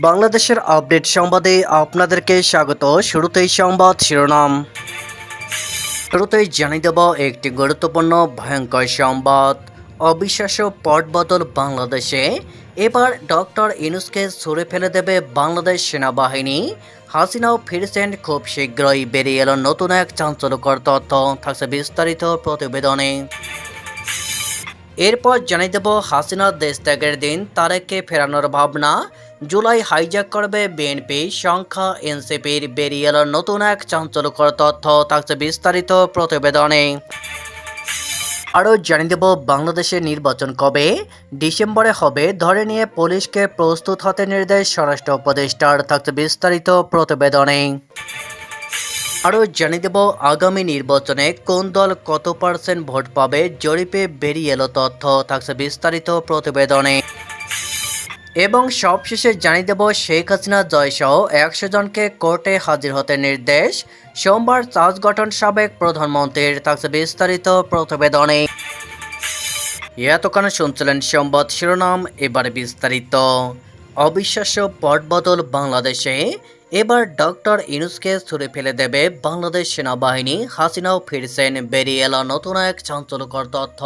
বাংলাদেশের আপডেট সংবাদে আপনাদেরকে স্বাগত। শুরুতেই সংবাদ শিরোনাম। শুরুতেই জানিয়ে দেব একটি গুরুত্বপূর্ণ, ভয়ঙ্কর সংবাদ। অবিশ্বাস্য পট বদল বাংলাদেশে। এবার ডক্টর ইনুসকে সরে ফেলে দেবে বাংলাদেশ সেনাবাহিনী। হাসিনাও ফিরছেন খুব শীঘ্রই বেরিয়ে এলো নতুন এক চাঞ্চল্যকর তথ্য। থাকছে বিস্তারিত প্রতিবেদনে। এরপর জানিয়ে দেব হাসিনা দেশ ত্যাগের দিন, তারেককে ফেরানোর ভাবনা। জুলাই হাইজ্যাক করবে বিএনপি সংখ্যা এনসিপির বেরিয়ে এলো নতুন এক চাঞ্চল্যকর তথ্য থাকছে বিস্তারিত প্রতিবেদনে। আরও জানিয়ে দেব বাংলাদেশের নির্বাচন কবে? ডিসেম্বরে হবে, ধরে নিয়ে পুলিশকে প্রস্তুত হতে নির্দেশ স্বরাষ্ট্র উপদেষ্টার, থাকছে বিস্তারিত প্রতিবেদনে। আরও জানিয়ে দেব, আগামী নির্বাচনে কোন দল কত পার্সেন্ট ভোট পাবে, জরিপে বেরিয়ে এলো তথ্য থাকছে বিস্তারিত প্রতিবেদনে। এবং সবশেষে জানিয়ে দেব শেখ হাসিনা জয়সহ একশো জনকে কোর্টে হাজির হতে নির্দেশ। সোমবার চার্জ গঠন সাবেক প্রধানমন্ত্রীর থাকছে বিস্তারিত প্রতিবেদনে। এতক্ষণ শুনছিলেন সংবাদ শিরোনাম, এবারে বিস্তারিত। অবিশ্বাস্য পটবদল বাংলাদেশে। এবার ডক্টর ইনুসকে ছুড়ে ফেলে দেবে বাংলাদেশ সেনাবাহিনী। হাসিনাও ফিরছেন বেরিয়ে এলো নতুন এক চাঞ্চল্যকর তথ্য।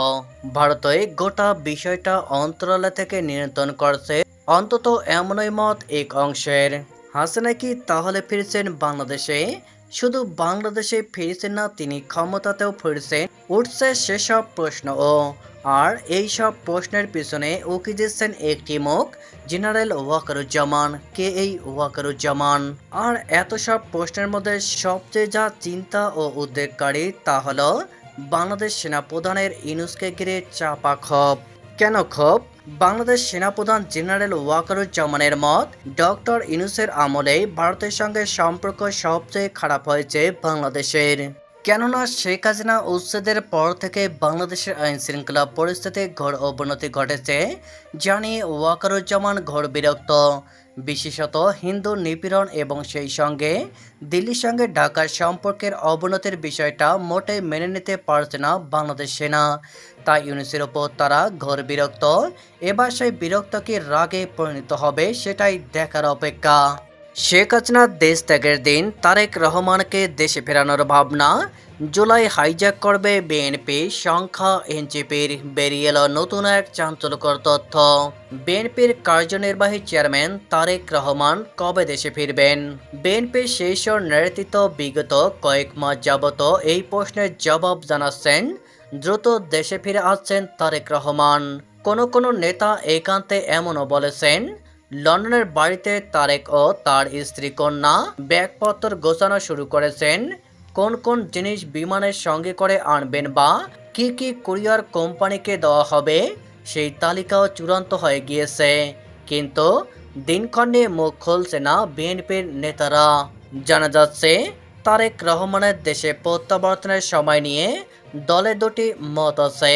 ভারতে গোটা বিষয়টা অন্তরালে থেকে নিয়ন্ত্রণ করছে অন্তত এমনই মত এক অংশের। হাসিনা কি তাহলে ফিরছেন বাংলাদেশে? শুধু বাংলাদেশে ফিরছেন না, তিনি ক্ষমতাতেও ফিরছেন। উঠছে সেসব প্রশ্ন। ও, আর এই সব প্রশ্নের পিছনে উকি দিচ্ছেন একটি মুখ? জেনারেল ওয়াকারুজ্জামান। কে এই ওয়াকারুজ্জামান? আর এত সব প্রশ্নের মধ্যে সবচেয়ে যা চিন্তা ও উদ্বেগকারী তা হল, বাংলাদেশ সেনাপ্রধানের ইনুসকে ঘিরে চাপা ক্ষোভ। কেন ক্ষোভ? বাংলাদেশ সেনাপ্রধান জেনারেল ওয়াকারুজ্জামানের মত, ডক্টর ইনুসের আমলে ভারতের সঙ্গে সম্পর্ক সবচেয়ে খারাপ হয়েছে বাংলাদেশের। কেননা শেখ হাসিনা উচ্ছেদের পর থেকে বাংলাদেশের আইন শৃঙ্খলা পরিস্থিতি ঘোর অবনতি ঘটেছে জানি ওয়াকারুজ্জামান ঘোর বিরক্ত। বিশেষত হিন্দু নিপীড়ন এবং সেই সঙ্গে দিল্লির সঙ্গে ঢাকার সম্পর্কের অবনতির বিষয়টা মোটেই মেনে নিতে পারছে না বাংলাদেশ সেনা। তাই ইউনিসের ওপর তারা ঘর বিরক্ত। এবার সেই বিরক্তকে রাগে পরিণত হবে সেটাই দেখার অপেক্ষা। শেখ হাসিনার দেশ ত্যাগের দিন তারেক রহমানকে দেশে ফেরানোর ভাবনা, জুলাই হাইজ্যাক করবে বিএনপি, সংখ্যা এনজিপির, বেরিয়ে এলো নতুন এক চাঞ্চল্যকর তথ্য। বিএনপির কার্যনির্বাহী চেয়ারম্যান তারেক রহমান কবে দেশে ফিরবেন? বিএনপির শীর্ষ নেতৃত্ব বিগত কয়েক মাস যাবত এই প্রশ্নের জবাব জানাচ্ছেন, দ্রুত দেশে ফিরে আসছেন তারেক রহমান। কোন কোন নেতা একান্তে এমনও বলেছেন লন্ডনের বাড়িতে তারেক ও তার স্ত্রী কন্যা ব্যাগপত্র গোছানো শুরু করেছেন। কোন কোন জিনিস বিমানের সঙ্গে করে আনবেন বা কি কি কুরিয়ার কোম্পানিকে দেওয়া হবে, সেই তালিকাও চূড়ান্ত হয়ে গিয়েছে। কিন্তু দিনক্ষণ মুখ খুলছে না বিএনপির নেতারা। জানা যাচ্ছে, তারেক রহমানের দেশে প্রত্যাবর্তনের সময় নিয়ে দলে দুটি মত আছে।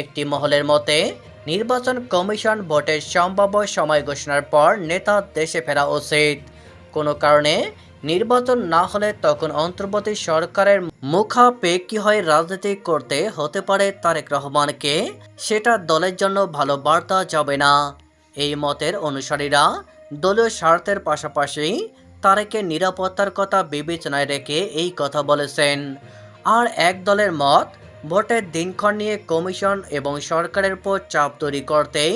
একটি মহলের মতে নির্বাচন কমিশন ভোটের সম্ভাব্য সময় ঘোষণার পর নেতা দেশে ফেরা উচিত। কোনো কারণে নির্বাচন না হলে তখন অন্তর্বর্তী সরকারের মুখাপেক্ষি হয়ে রাজনীতি করতে হতে পারে তারেক রহমানকে। সেটা দলের জন্য ভালো বার্তা যাবে না। এই মতের অনুসারীরা দলীয় স্বার্থের পাশাপাশি তারেকের নিরাপত্তার কথা বিবেচনায় রেখে এই কথা বলেছেন। আর এক দলের মত ভোটের দিনক্ষণ নিয়ে কমিশন এবং সরকারের উপর চাপ তৈরি করতেই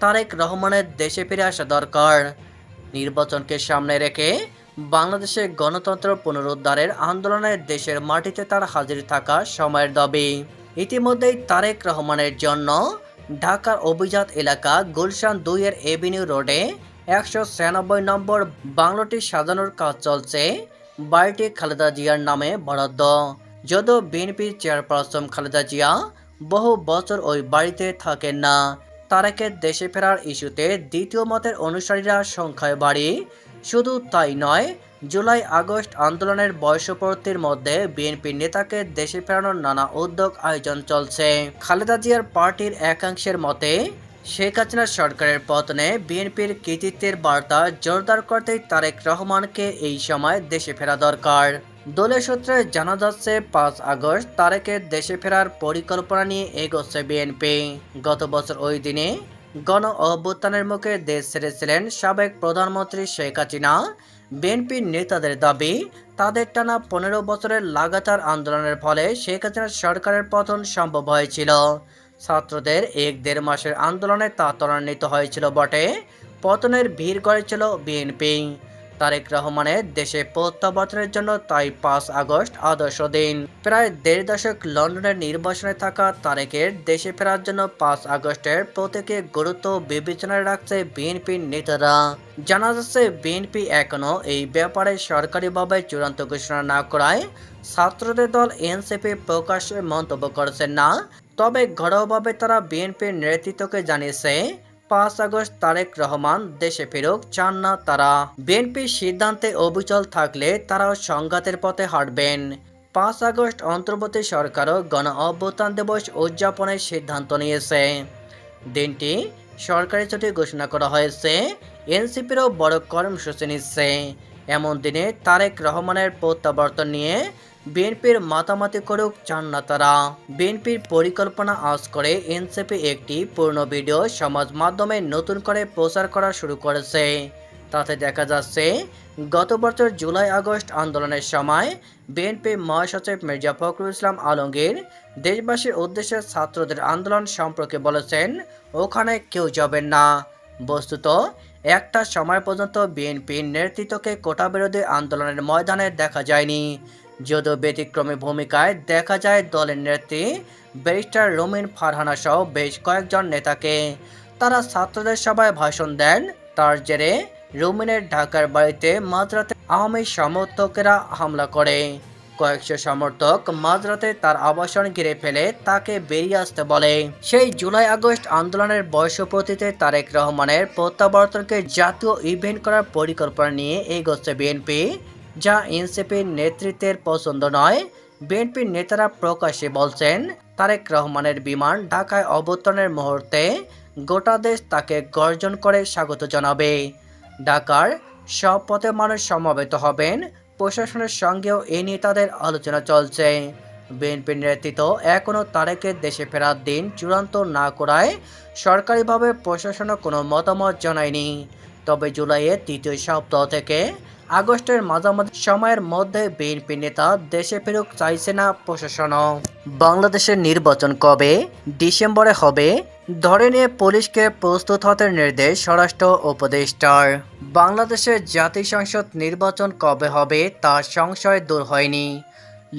তারেক রহমানের দেশে ফিরে আসা দরকার। নির্বাচনকে সামনে রেখে বাংলাদেশে গণতন্ত্র পুনরুদ্ধারের আন্দোলনে দেশের মাটিতে তার হাজির থাকা সময়ের দাবি। ইতিমধ্যেই তারেক রহমানের জন্য ঢাকার অভিজাত এলাকা গুলশান দুইয়ের এভিনিউ রোডে একশো ছিয়ানব্বই নম্বর বাংলোটি সাজানোর কাজ চলছে। বাড়িটি খালেদা জিয়ার নামে বরাদ্দ। যদিও বিএনপির চেয়ারপারসন খালেদা জিয়া বহু বছর ওই বাড়িতে থাকেন না। তারেকের দেশে ফেরার ইস্যুতে দ্বিতীয় মতের অনুসারীরা সংখ্যায় বাড়ি। শুধু তাই নয়, জুলাই আগস্ট আন্দোলনের বয়সপূর্তির মধ্যে বিএনপির নেতাকে দেশে ফেরানোর নানা উদ্যোগ আয়োজন চলছে। খালেদা জিয়ার পার্টির একাংশের মতে, শেখ হাসিনার সরকারের পতনে বিএনপির কৃতিত্বের বার্তা জোরদার করতেই তারেক রহমানকে এই সময় দেশে ফেরা দরকার। দলীয় সূত্রে জানা যাচ্ছে, পাঁচ আগস্ট তারেকের দেশে ফেরার পরিকল্পনা নিয়ে এগোচ্ছে বিএনপি। গত বছর ওই দিনে গণ অভ্যুত্থানের মুখে দেশ ছেড়েছিলেন সাবেক প্রধানমন্ত্রী শেখ হাসিনা। বিএনপির নেতাদের দাবি, তাদের টানা পনেরো বছরের লাগাতার আন্দোলনের ফলে শেখ হাসিনার সরকারের পতন সম্ভব হয়েছিল। ছাত্রদের এক দেড় মাসের আন্দোলনে তা ত্বরান্বিত হয়েছিল বটে। পতনের ভিড় করেছিল বিএনপি। তারেক রহমানের দেশে প্রত্যাবর্তনের জন্য তাই পাঁচ আগস্ট আদর্শ দিন। প্রায় দেড় দশক লন্ডনের নির্বাসনে থাকা তারেকের দেশে ফেরার জন্য পাঁচ আগস্টের প্রত্যেকে গুরুত্ব বিবেচনায় রাখছে বিএনপির নেতারা। জানা যাচ্ছে, বিএনপি এখনও এই ব্যাপারে সরকারিভাবে চূড়ান্ত ঘোষণা না করায় ছাত্রদের দল এনসিপি প্রকাশ্যে মন্তব্য করেছেন না। তবে ঘরোয়াভাবে তারা বিএনপির নেতৃত্বকে জানিয়েছে পাঁচ আগস্ট তারেক রহমান দেশে ফেরুক চান না তারা। বিএনপির সিদ্ধান্তে অবিচল থাকলে তারাও সংঘাতের পথে হাঁটবেন। পাঁচ আগস্ট অন্তর্বর্তী সরকারও গণ অভ্যুত্থান দিবস উদযাপনের সিদ্ধান্ত নিয়েছে। দিনটি সরকারি ছুটি ঘোষণা করা হয়েছে, এনসিপিরও বড় কর্মসূচি নিচ্ছে। এমন দিনে তারেক রহমানের প্রত্যাবর্তন নিয়ে বিএনপির মাতামাতি করুক চান না তারা। বিএনপির পরিকল্পনা আজ করে এনসিপি একটি পূর্ণ ভিডিও সমাজ মাধ্যমে নতুন করে প্রচার করা শুরু করেছে। তাতে দেখা যাচ্ছে, গত বছর জুলাই, আগস্ট আন্দোলনের সময় বিএনপি মহাসচিব মির্জা ফখরুল ইসলাম আলমগীর দেশবাসীর উদ্দেশ্যে ছাত্রদের আন্দোলন সম্পর্কে বলেছেন, ওখানে কেউ যাবেন না। বস্তুত, একটা সময় পর্যন্ত বিএনপির নেতৃত্বকে কোটা বিরোধী আন্দোলনের ময়দানে দেখা যায়নি। যদিও ব্যতিক্রমী ভূমিকায় দেখা যায় দলের নেত্রী ব্যারিস্টার রুমিন ফারহানা সহ বেশ কয়েকজন নেতাকে। তারা ছাত্রদের সভায় ভাষণ দেন। তার জেরে রুমিনের ঢাকার বাড়িতে মাঝরাতে আওয়ামী সমর্থকেরা হামলা করে। কয়েকশো সমর্থক মাঝরাতে তার আবাসন ঘিরে ফেলে তাকে বেরিয়ে আসতে বলে। সেই জুলাই আগস্ট আন্দোলনের বর্ষপতিতে তারেক রহমানের প্রত্যাবর্তনকে জাতীয় ইভেন্ট করার পরিকল্পনা নিয়ে এগোচ্ছে বিএনপি। যা এনসিপির নেতৃত্বের পছন্দ নয়। বিএনপির নেতারা প্রকাশ্যে বলছেন, তারেক রহমানের বিমান ঢাকায় অবতরণের মুহূর্তে গোটা দেশ তাকে গর্জন করে স্বাগত জানাবে। ঢাকার সব পথে মানুষ সমবেত হবেন, প্রশাসনের সঙ্গেও এ নিয়ে তাদের আলোচনা চলছে। বিএনপির নেতৃত্ব এখনও তারেকের দেশে ফেরার দিন চূড়ান্ত না করায় সরকারিভাবে প্রশাসনও কোনো মতামত জানায়নি। তবে জুলাইয়ের তৃতীয় সপ্তাহ থেকে আগস্টের মাঝামাঝি সময়ের মধ্যে বিএনপি নেতা দেশে ফেরুক চাইছে না প্রশাসনও। বাংলাদেশের নির্বাচন কবে? ডিসেম্বরে হবে। ধরে নিয়ে পুলিশকে প্রস্তুত হতে নির্দেশ স্বরাষ্ট্র উপদেষ্টার। বাংলাদেশের জাতীয় সংসদ নির্বাচন কবে হবে তা সংশয় দূর হয়নি।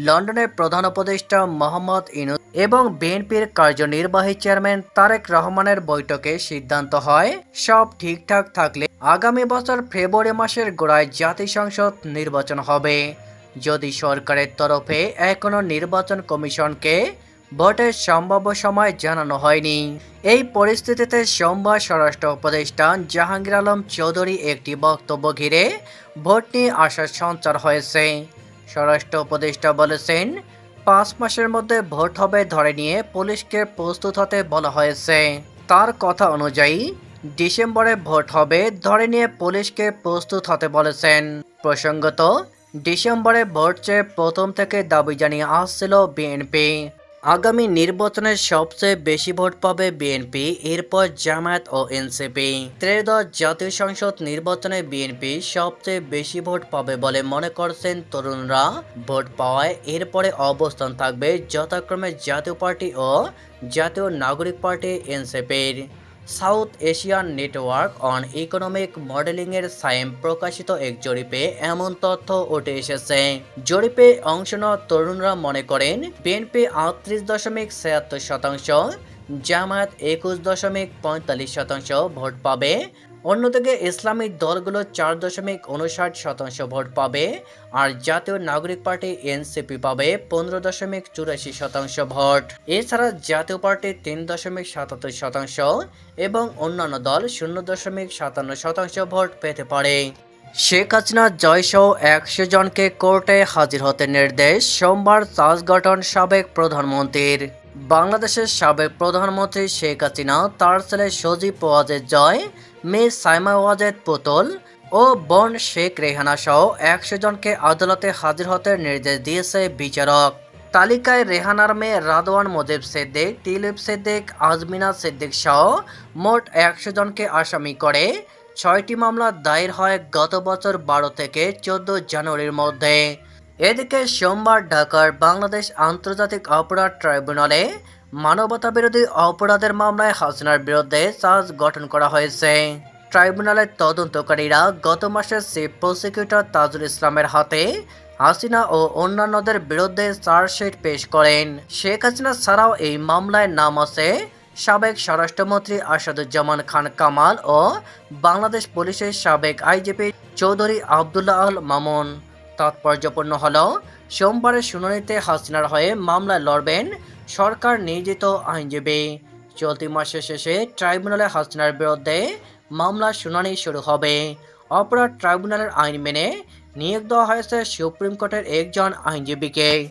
লন্ডনের প্রধান উপদেষ্টা মোহাম্মদ ইনুস এবং বিএনপির কার্যনির্বাহী চেয়ারম্যান তারেক রহমানের বৈঠকে সিদ্ধান্ত হয়, সব ঠিকঠাক থাকলে আগামী বছর ফেব্রুয়ারি মাসের গোড়ায় জাতীয় সংসদ নির্বাচন হবে। যদি সরকারের তরফে এখনও নির্বাচন কমিশনকে ভোটের সম্ভাব্য সময় জানানো হয়নি, এই পরিস্থিতিতে সোমবার স্বরাষ্ট্র উপদেষ্টা জাহাঙ্গীর আলম চৌধুরী একটি বক্তব্য ঘিরে ভোট নিয়ে আসার সঞ্চার হয়েছে। স্বরাষ্ট্র উপদেষ্টা বলেছেন, পাঁচ মাসের মধ্যে ভোট হবে ধরে নিয়ে পুলিশকে প্রস্তুত হতে বলা হয়েছে। তার কথা অনুযায়ী ডিসেম্বরে ভোট হবে ধরে নিয়ে পুলিশকে প্রস্তুত হতে বলেছেন। প্রসঙ্গত, ডিসেম্বরে ভোট চেয়ে প্রথম থেকে দাবি জানিয়ে আসছিল বিএনপি। আগামী নির্বাচনে সবচেয়ে বেশি ভোট পাবে বিএনপি, এরপর জামায়াত ও এনসিপি। ত্রয়োদশ জাতীয় সংসদ নির্বাচনে বিএনপি সবচেয়ে বেশি ভোট পাবে বলে মনে করছেন তরুণরা। ভোট পাওয়ায় এরপরে অবস্থান থাকবে যথাক্রমে জাতীয় পার্টি ও জাতীয় নাগরিক পার্টি এনসিপির। South Asian Network on Economic মডেলিংয়ের সাইম প্রকাশিত এক জরিপে এমন তথ্য উঠে এসেছে। জরিপে অংশ নেওয়া তরুণরা মনে করেন, বিএনপি আটত্রিশ দশমিক ছিয়াত্তর শতাংশ, জামায়াত একুশ দশমিক পঁয়তাল্লিশ শতাংশ ভোট পাবে অন্যদিকে ইসলামী দলগুলো চার দশমিক উনষাট শতাংশ ভোট পাবে, আর জাতীয় নাগরিক পার্টি এনসিপি পাবে পনেরো দশমিক চুরাশি শতাংশ ভোট। এছাড়া জাতীয় পার্টি তিন দশমিক সাতাত্তর শতাংশ এবং অন্যান্য দল শূন্য দশমিক সাতান্ন শতাংশ ভোট পেতে পারে। শেখ হাসিনা জয়সহ একশো জনকে কোর্টে হাজির হতে নির্দেশ সোমবার চার্জ গঠন সাবেক প্রধানমন্ত্রীর। বাংলাদেশের সাবেক প্রধানমন্ত্রী শেখ হাসিনা তার ছেলে সজীব ওয়াজেদ জয় মেয়ে সাইমা ওয়াজেদ পুতুল ও বোন শেখ রেহানা সহ একশো জনকে আদালতে হাজির হতে নির্দেশ দিয়েছে বিচারক। তালিকায় রেহানার মেয়ে রাদওয়ান মোজেব সিদ্দিক, তিলিপ সিদ্দিক, আজমিনা সিদ্দিক সহ মোট একশো জনকে আসামি করে ছয়টি মামলা দায়ের হয় গত বছর বারো থেকে চোদ্দ জানুয়ারির মধ্যে। এদিকে সোমবার ঢাকার বাংলাদেশ আন্তর্জাতিক অপরাধ ট্রাইব্যুনালে মানবতাবিরোধী অপরাধের মামলায় হাসিনার বিরুদ্ধে চার্জ গঠন করা হয়েছে। ট্রাইব্যুনালের তদন্তকারীরা গত মাসে চিফ প্রসিকিউটর তাজুল ইসলামের হাতে হাসিনা ও অন্যান্যদের বিরুদ্ধে চার্জশিট পেশ করেন। শেখ হাসিনা ছাড়াও এই মামলায় নাম আছে সাবেক স্বরাষ্ট্রমন্ত্রী আসাদুজ্জামান খান কামাল ও বাংলাদেশ পুলিশের সাবেক আইজিপি চৌধুরী আবদুল্লাহ আল মামুন। তাৎপর্যপূর্ণ হল, সোমবারের শুনানিতে হাসিনার হয়ে মামলায় লড়বেন সরকার নিয়োজিত আইনজীবী। চলতি মাসের শেষে ট্রাইব্যুনালে হাসিনার বিরুদ্ধে মামলা শুনানি শুরু হবে। অপরাধ ট্রাইব্যুনালের আইন মেনে নিয়োগ দেওয়া হয়েছে সুপ্রিম কোর্টের একজন আইনজীবীকে।